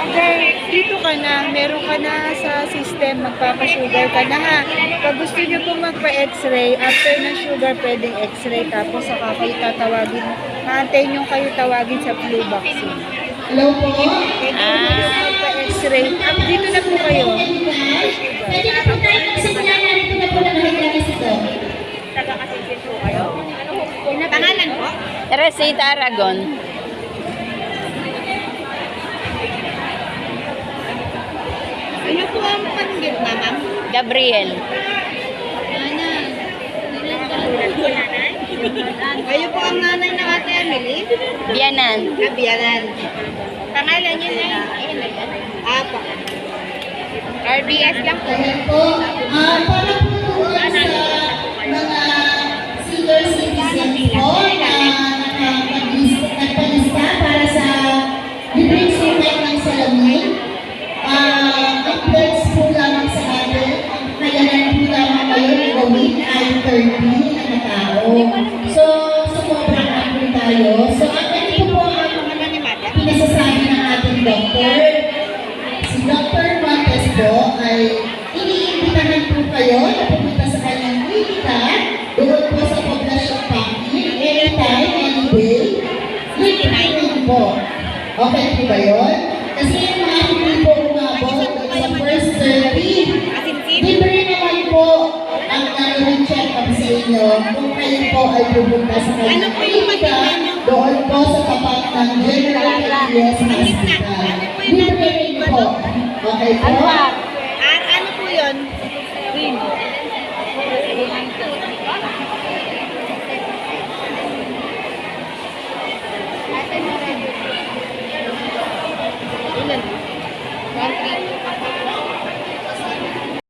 Mother, dito ka na, meron ka na sa system, magpapasugar ka na ha. Pag gusto nyo po magpa-x-ray, after ng sugar, pwedeng x-ray, tapos saka kayo tatawagin, naantay nyo kayo tawagin sa flu vaccine. Hello po. Pwede ah. magpa-x-ray. Up dito na po kayo. Pwede na po tayo magsimula na rin na po na nahihilagas ito. Taga-kasipin po kayo. Pangalan po? Teresita Aragon. Panggit na, ma'am? Gabriel. Kayo po ang nanay ng ate Emily? Bianan. Kabiyanan. Pangalan niyo na yun? Apo. RBS lang po. Po. Ah, para po sa mga senior citizen po na nagpalista para sa libreng sukat ng salamin. Ah, 30 na tao. So, sumobra na po tayo. So, ang ganito po ang pinasasabi ng ating. Si Dr. Montes po ay iniimbitahan po kayo na pumunta sa kanyang klinika doon po sa Poblacion Paki, anytime, any day. Libre po. Okay po ba yun? Kasi ang gagawin check-up sa inyo kung kayo po ay pupunta sa kanyang klinika doon po sa tapat ng General Elias Hospital. Libre rin po. Okay po? Ah, ano po yun? Green. Ilan?